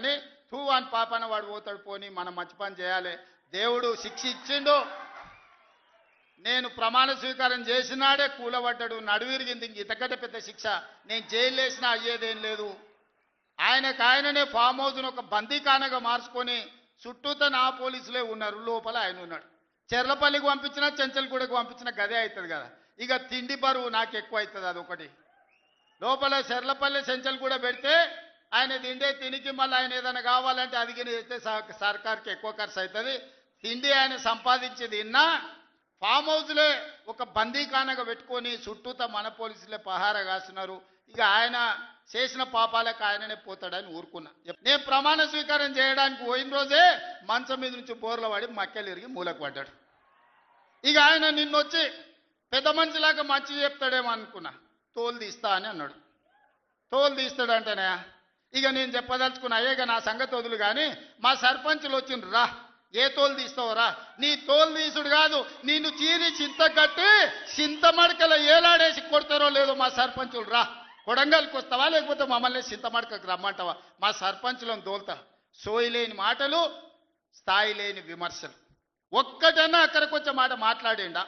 కానీ తూ అని పాపన వాడు పోతాడు పోని మనం మంచి పని చేయాలి. దేవుడు శిక్ష ఇచ్చిండు నేను ప్రమాణ స్వీకారం చేసినాడే కూలబడ్డాడు నడువిరిగింది. ఇతకట పెద్ద శిక్ష. నేను జైలు వేసినా అయ్యేదేం లేదు. ఆయనకు ఆయననే ఫామ్ హౌస్ను ఒక బందీకానగా మార్చుకొని చుట్టూతో నా పోలీసులే ఉన్నారు. లోపల ఆయన ఉన్నాడు. చెర్లపల్లికి పంపించినా చెంచల్గూడకు పంపించిన గదే అవుతుంది కదా. ఇక తిండి బరువు నాకు ఎక్కువ అవుతుంది అది ఒకటి లోపల చెర్లపల్లి చెంచల్గూడ పెడితే ఆయన తిండే తినికి మళ్ళీ ఆయన ఏదైనా కావాలంటే అది చేస్తే సర్కార్కి ఎక్కువ ఖర్చు అవుతుంది తిండి ఆయన సంపాదించి తిన్నా ఫామ్ హౌస్లే ఒక బందీఖానగా పెట్టుకొని చుట్టూతా మన పోలీసులే పహార కాస్తున్నారు. ఇక ఆయన చేసిన పాపాలకు ఆయననే పోతాడని ఊరుకున్నా. నేను ప్రమాణ స్వీకారం చేయడానికి పోయిన రోజే మంచం మీద నుంచి బోర్ల పడి మక్కెలు ఇరిగి మూలకు పడ్డాడు. ఇక ఆయన నిన్నొచ్చి పెద్ద మనిషిలాగా మంచి చెప్తాడేమో అనుకున్నా. తోలు తీస్తా అని అన్నాడు. తోలు తీస్తాడంటేనే ఇక నేను చెప్పదలుచుకున్న అయ్యేగా నా సంగతి వదులు కానీ మా సర్పంచులు వచ్చిండ్రు రా. ఏ తోలు తీస్తావురా నీ తోలు తీసుడు కాదు నిన్ను చీరి చింత కట్టి చింత మడకల ఏలాడేసి కొడతారో లేదో మా సర్పంచులు రా. కొడంగల్కి వస్తావా లేకపోతే మమ్మల్ని చింత మడకకు రమ్మంటావా? మా సర్పంచులను దోల్తా సోయి లేని మాటలు స్థాయి లేని విమర్శలు. ఒక్కటన్నా అక్కడికి వచ్చే మాట మాట్లాడిండా?